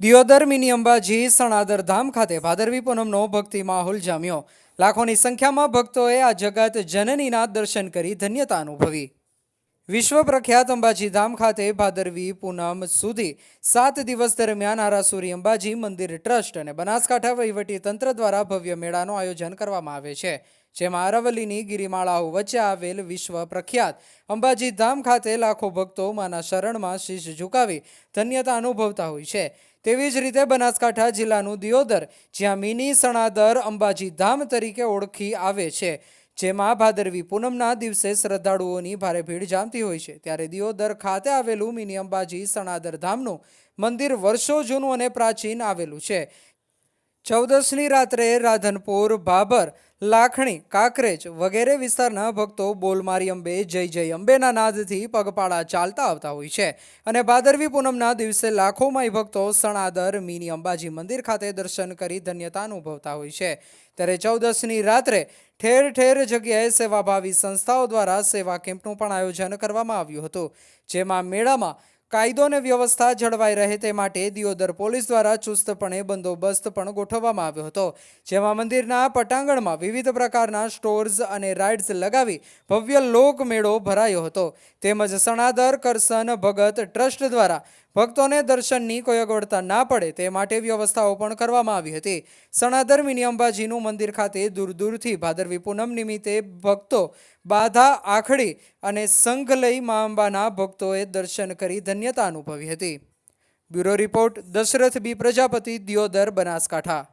Deodar mini Ambaji Sanadar ધામ ખાતે ભાદરવી પૂનમનો ભક્તિ માહોલ જામ્યો લાખોની સંખ્યામાં ભક્તોએ આ જગત જનનીના દર્શન કરી ધન્યતા અનુભવી. વિશ્વ પ્રખ્યાત અંબાજી ધામ ખાતે ભાદરવી પૂનમ સુધી સાત દિવસ દરમિયાન આરાસુરી અંબાજી મંદિર ટ્રસ્ટ અને બનાસકાંઠા વહીવટી તંત્ર દ્વારા ભવ્ય મેળાનું આયોજન કરવામાં આવે છે. જેમાં અરવલ્લીની ગિરિમાળાઓ વચ્ચે આવેલ વિશ્વ પ્રખ્યાત અંબાજી ધામ ખાતે લાખો ભક્તો માના શરણમાં શીશ ઝુકાવી ધન્યતા અનુભવતા હોય છે. તેવી જ રીતે બનાસકાંઠા જિલ્લાનું દિયોદર, જ્યાં મિની સણાદર અંબાજી ધામ તરીકે ઓળખી આવે છે. જેમાં ભાદરવી પૂનમના દિવસે શ્રદ્ધાળુઓની ભારે ભીડ જામતી હોય છે. ત્યારે દિયોદર ખાતે આવેલું મિની અંબાજી સણાદર ધામનું મંદિર વર્ષો જૂનું અને પ્રાચીન આવેલું છે. ચૌદસની રાત્રે રાધનપુર ભાભર લાખણી, કાંકરેજ વગેરે વિસ્તારના ભક્તો બોલમારી અંબે જય જય અંબેના નાદથી પગપાળા ચાલતા આવતા હોય છે. અને ભાદરવી પૂનમના દિવસે લાખો માય ભક્તો સણાદર મિની અંબાજી મંદિર ખાતે દર્શન કરી ધન્યતા અનુભવતા હોય છે. ત્યારે ચૌદસની રાત્રે ઠેર ઠેર જગ્યાએ સેવાભાવી સંસ્થાઓ દ્વારા સેવા કેમ્પનું પણ આયોજન કરવામાં આવ્યું હતું. જેમાં મેળામાં કાયદો અને વ્યવસ્થા જળવાઈ રહે તે માટે દિયોદર પોલીસ દ્વારા ચુસ્તપણે બંદોબસ્ત પણ ગોઠવવામાં આવ્યો હતો, જેમાં મંદિરના પટાંગણમાં વિવિધ પ્રકારના સ્ટોર્સ અને રાઇડ્સ લગાવી ભવ્ય લોકમેળો ભરાયો હતો. તેમજ સણાદર કરસન ભગત ટ્રસ્ટ દ્વારા ભક્તોને દર્શનની કોઈ અગવડતા ના પડે તે માટે વ્યવસ્થાઓ પણ કરવામાં આવી હતી. સણાદર મિની અંબાજીનું મંદિર ખાતે દૂર દૂરથી ભાદરવી પૂનમ નિમિત્તે ભક્તો બાધા આખડી અને સંઘ લઈ મા અંબાના ભક્તોએ દર્શન કરી ધન્યતા અનુભવી હતી. Bureau report Dashrath B Prajapati Deodar Banaskantha.